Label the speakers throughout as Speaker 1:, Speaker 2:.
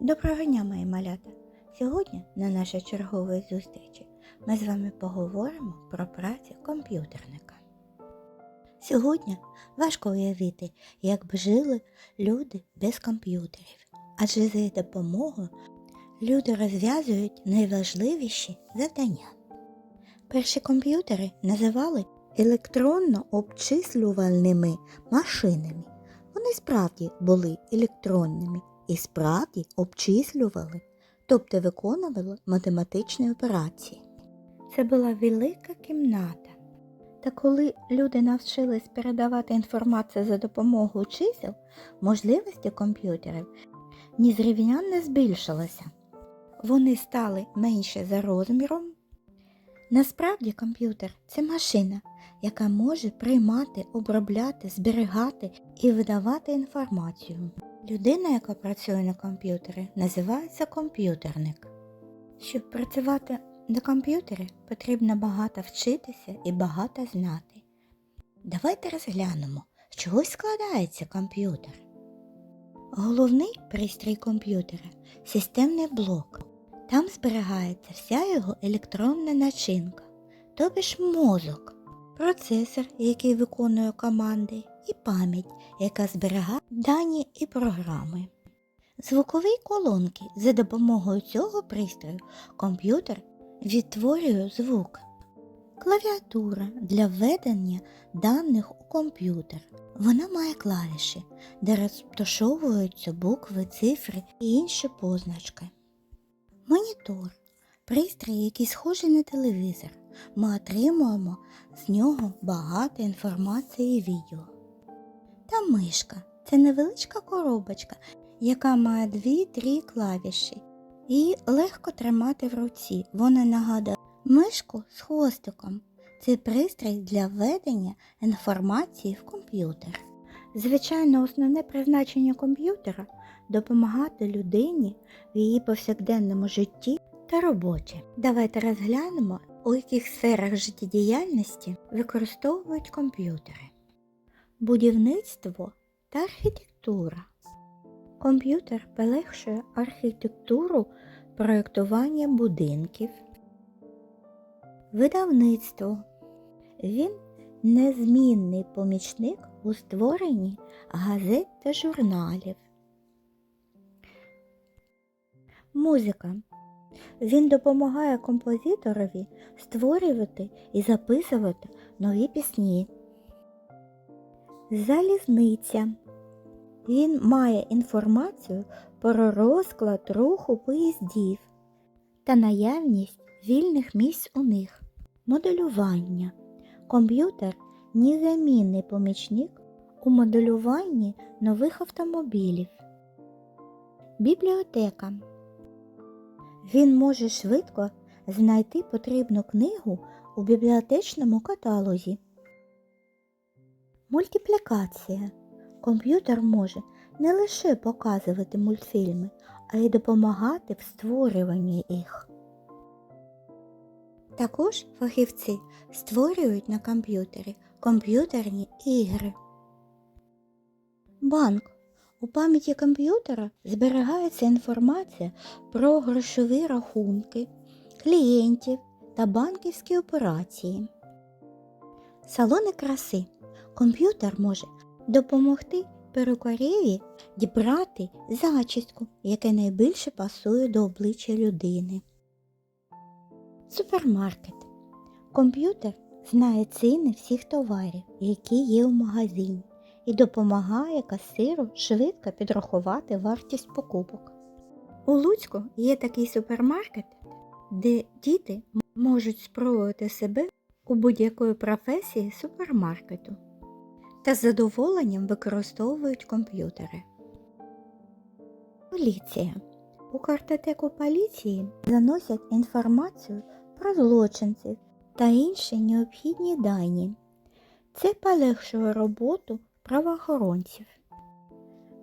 Speaker 1: Доброго дня, мої малята! Сьогодні на нашій черговій зустрічі ми з вами поговоримо про працю комп'ютерника. Сьогодні важко уявити, як б жили люди без комп'ютерів, адже за їх допомогою люди розв'язують найважливіші завдання. Перші комп'ютери називали електронно-обчислювальними машинами. Вони справді були електронними і справді обчислювали, тобто виконували математичні операції. Це була велика кімната. Та коли люди навчились передавати інформацію за допомогою чисел, можливості комп'ютерів незрівнянно збільшилися. Вони стали менше за розміром. Насправді комп'ютер це машина, яка може приймати, обробляти, зберігати і видавати інформацію. Людина, яка працює на комп'ютері, називається комп'ютерник. Щоб працювати на комп'ютері, потрібно багато вчитися і багато знати. Давайте розглянемо, з чого складається комп'ютер. Головний пристрій комп'ютера системний блок. Там зберігається вся його електронна начинка, тобі ж мозок, процесор, який виконує команди, і пам'ять, яка зберігає дані і програми. Звукові колонки за допомогою цього пристрою комп'ютер відтворює звук. Клавіатура для введення даних у комп'ютер. Вона має клавіші, де розташовуються букви, цифри і інші позначки. Монітор пристрій, який схожий на телевізор. Ми отримуємо з нього багато інформації відео. Та мишка це невеличка коробочка, яка має дві-три клавіші. Її легко тримати в руці. Вона нагадує мишку з хвостиком. Це пристрій для введення інформації в комп'ютер. Звичайно, основне призначення комп'ютера допомагати людині в її повсякденному житті та роботі. Давайте розглянемо, у яких сферах життєдіяльності використовують комп'ютери. Будівництво та архітектура. Комп'ютер полегшує архітектуру проєктування будинків. Видавництво. Він незмінний помічник у створенні газет та журналів. Музика. Він допомагає композиторові створювати і записувати нові пісні. Залізниця. Він має інформацію про розклад руху поїздів та наявність вільних місць у них. Моделювання. Комп'ютер незамінний помічник у моделюванні нових автомобілів. Бібліотека. Він може швидко знайти потрібну книгу у бібліотечному каталозі. Мультиплікація. Комп'ютер може не лише показувати мультфільми, а й допомагати в створюванні їх. Також фахівці створюють на комп'ютері комп'ютерні ігри. Банк. У пам'яті комп'ютера зберігається інформація про грошові рахунки, клієнтів та банківські операції. Салони краси. Комп'ютер може допомогти перукареві дібрати зачіску, яке найбільше пасує до обличчя людини. Супермаркет. Комп'ютер знає ціни всіх товарів, які є у магазині, і допомагає касиру швидко підрахувати вартість покупок. У Луцьку є такий супермаркет, де діти можуть спробувати себе у будь-якої професії супермаркету та з задоволенням використовують комп'ютери. Поліція. У картотеку поліції заносять інформацію про злочинців та інші необхідні дані. Це полегшує роботу правоохоронців.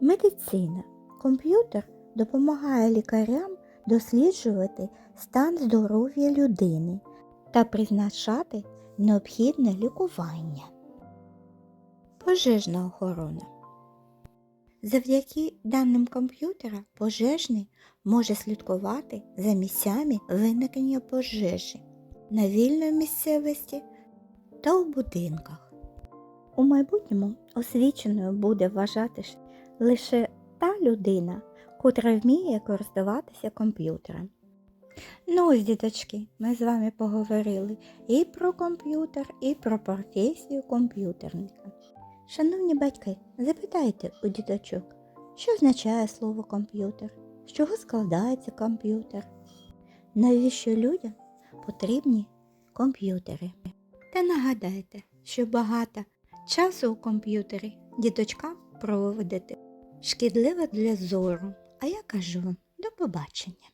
Speaker 1: Медицина. Комп'ютер допомагає лікарям досліджувати стан здоров'я людини та призначати необхідне лікування. Пожежна охорона. Завдяки даним комп'ютера пожежний може слідкувати за місцями виникнення пожежі на вільної місцевості та у будинках. У майбутньому освіченою буде вважатись лише та людина, котра вміє користуватися комп'ютером. Ну ось, діточки, ми з вами поговорили і про комп'ютер, і про професію комп'ютерника. Шановні батьки, запитайте у діточок, що означає слово комп'ютер, з чого складається комп'ютер, навіщо людям потрібні комп'ютери. Та нагадайте, що багато часу у комп'ютері діточка проводити шкідливо для зору. А я кажу до побачення.